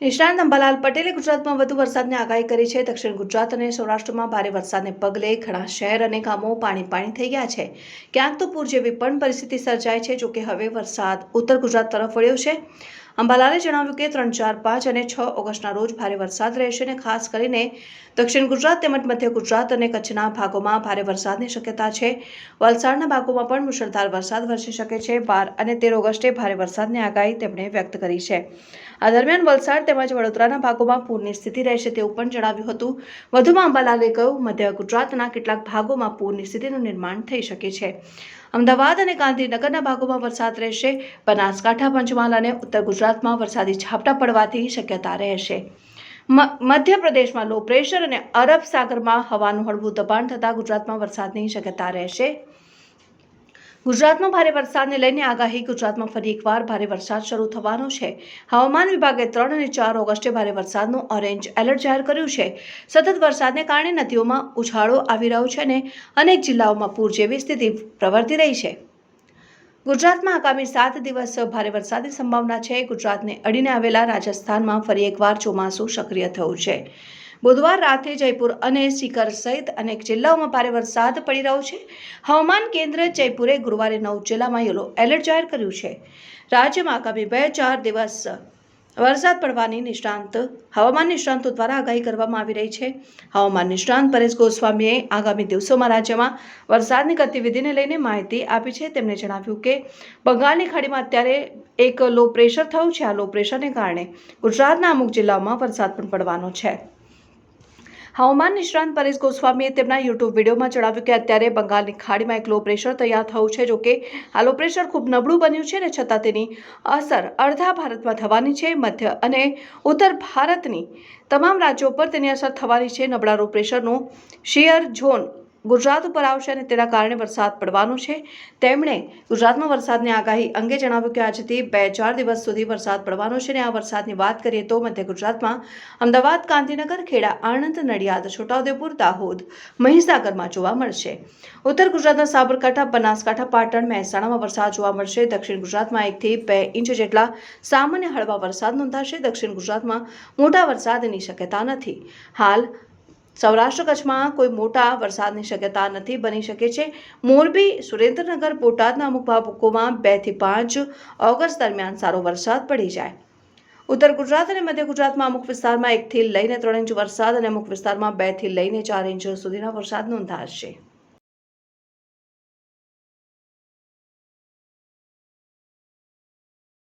નિષ્ણાંત અંબાલાલ પટેલે ગુજરાતમાં વધુ વરસાદની આગાહી કરી છે. દક્ષિણ ગુજરાત અને સૌરાષ્ટ્રમાં ભારે વરસાદને પગલે ઘણા શહેર અને ગામો પાણી પાણી થઈ ગયા છે. ક્યાંક તો પૂર જેવી પણ પરિસ્થિતિ સર્જાય છે, જોકે હવે વરસાદ ઉત્તર ગુજરાત તરફ વળ્યો છે. અંબાલાલે જણાવ્યું કે ત્રણ, ચાર, પાંચ અને છ ઓગસ્ટના રોજ ભારે વરસાદ રહેશે અને ખાસ કરીને દક્ષિણ ગુજરાત તેમજ મધ્ય ગુજરાત અને કચ્છના ભાગોમાં ભારે વરસાદની શક્યતા છે. વલસાડના ભાગોમાં પણ મુશળધાર વરસાદ વરસી શકે છે. બાર અને તેર ઓગસ્ટે ભારે વરસાદની આગાહી તેમણે વ્યક્ત કરી છે. આ દરમિયાન વલસાડ તેમજ વડોદરાના ભાગોમાં પૂરની સ્થિતિ રહેશે તેવું પણ જણાવ્યું હતું. વધુમાં અંબાલાલે કહ્યું, મધ્ય ગુજરાતના કેટલાક ભાગોમાં પૂરની સ્થિતિનું નિર્માણ થઈ શકે છે. અમદાવાદ અને ગાંધીનગરના ભાગોમાં વરસાદ રહેશે. બનાસકાંઠા, પંચમહાલ અને ઉત્તર ગુજરાતમાં વરસાદી ઝાપટા પડવાથી શક્યતા રહેશે. મધ્યપ્રદેશમાં લો પ્રેશર અને અરબ સાગરમાં હવાનું હળવું દબાણ થતાં ગુજરાતમાં વરસાદની શક્યતા રહેશે. ગુજરાતમાં ભારે વરસાદને લઈને આગાહી, ગુજરાતમાં ફરી એકવાર ભારે વરસાદ શરૂ થવાનો છે. હવામાન વિભાગે ત્રણ અને ચાર ઓગસ્ટે ભારે વરસાદનું ઓરેન્જ એલર્ટ જાહેર કર્યું છે. સતત વરસાદને કારણે નદીઓમાં ઉછાળો આવી રહ્યો છે અને અનેક જિલ્લાઓમાં પૂર જેવી સ્થિતિ પ્રવર્તી રહી છે. ગુજરાતમાં આગામી સાત દિવસ ભારે વરસાદની સંભાવના છે. ગુજરાતને અડીને આવેલા રાજસ્થાનમાં ફરી એકવાર ચોમાસું સક્રિય થયું છે. બુધવાર રાતે જયપુર અને સિકર સહિત અનેક જિલ્લાઓમાં ભારે વરસાદ પડી રહ્યો છે. હવામાન કેન્દ્ર જયપુરે ગુરુવારે નવ જિલ્લામાં યલો એલર્ટ જાહેર કર્યું છે. રાજ્યમાં આગામી બે ચાર દિવસ વરસાદ પડવાની નિષ્ણાંત, હવામાન નિષ્ણાંતો દ્વારા આગાહી કરવામાં આવી રહી છે. હવામાન નિષ્ણાંત પરેશ ગોસ્વામીએ આગામી દિવસોમાં રાજ્યમાં વરસાદની ગતિવિધિને લઈને માહિતી આપી છે. તેમણે જણાવ્યું કે, બંગાળની ખાડીમાં અત્યારે એક લો પ્રેશર થયું છે. આ લો પ્રેશરને કારણે ગુજરાતના અમુક જિલ્લાઓમાં વરસાદ પણ પડવાનો છે. હવામાન નિષ્ણાંત પરેશ ગોસ્વામીએ તેમના યુટ્યુબ વિડીયોમાં જણાવ્યું કે અત્યારે બંગાળની ખાડીમાં એક લો પ્રેશર તૈયાર થયું છે જોકે આ લો પ્રેશર ખૂબ નબળું બન્યું છે અને છતાં તેની અસર અડધા ભારતમાં થવાની છે, મધ્ય અને ઉત્તર ભારતની તમામ રાજ્યો પર તેની અસર થવાની છે. નબળા લો પ્રેશરનું શિયર ઝોન ગુજરાત ઉપર આવશે અને તેના કારણે વરસાદ પડવાનો છે. તેમણે ગુજરાતમાં વરસાદની આગાહી અંગે જણાવ્યું કે આજથી બે ચાર દિવસ સુધી વરસાદ પડવાનો છે અને આ વરસાદની વાત કરીએ તો મધ્ય ગુજરાતમાં અમદાવાદ, ગાંધીનગર, ખેડા, આણંદ, નડિયાદ, છોટાઉદેપુર, દાહોદ, મહીસાગરમાં જોવા મળશે. ઉત્તર ગુજરાતના સાબરકાંઠા, બનાસકાંઠા, પાટણ, મહેસાણામાં વરસાદ જોવા મળશે. દક્ષિણ ગુજરાતમાં એકથી બે ઇંચ જેટલા સામાન્ય હળવા વરસાદ નોંધાશે. દક્ષિણ ગુજરાતમાં મોટા વરસાદની શક્યતા નથી. હાલ સૌરાષ્ટ્ર કચ્છમાં કોઈ મોટા વરસાદની શક્યતા નથી બની શકે છે. મોરબી, સુરેન્દ્રનગર, બોટાદના અમુક ભાગોમાં બેથી પાંચ ઓગસ્ટ દરમિયાન સારો વરસાદ પડી જાય. ઉત્તર ગુજરાત અને મધ્ય ગુજરાતમાં અમુક વિસ્તારમાં એકથી લઈને ત્રણ ઇંચ વરસાદ અને અમુક વિસ્તારમાં બેથી લઈને ચાર ઇંચ સુધીના વરસાદ નોંધાશે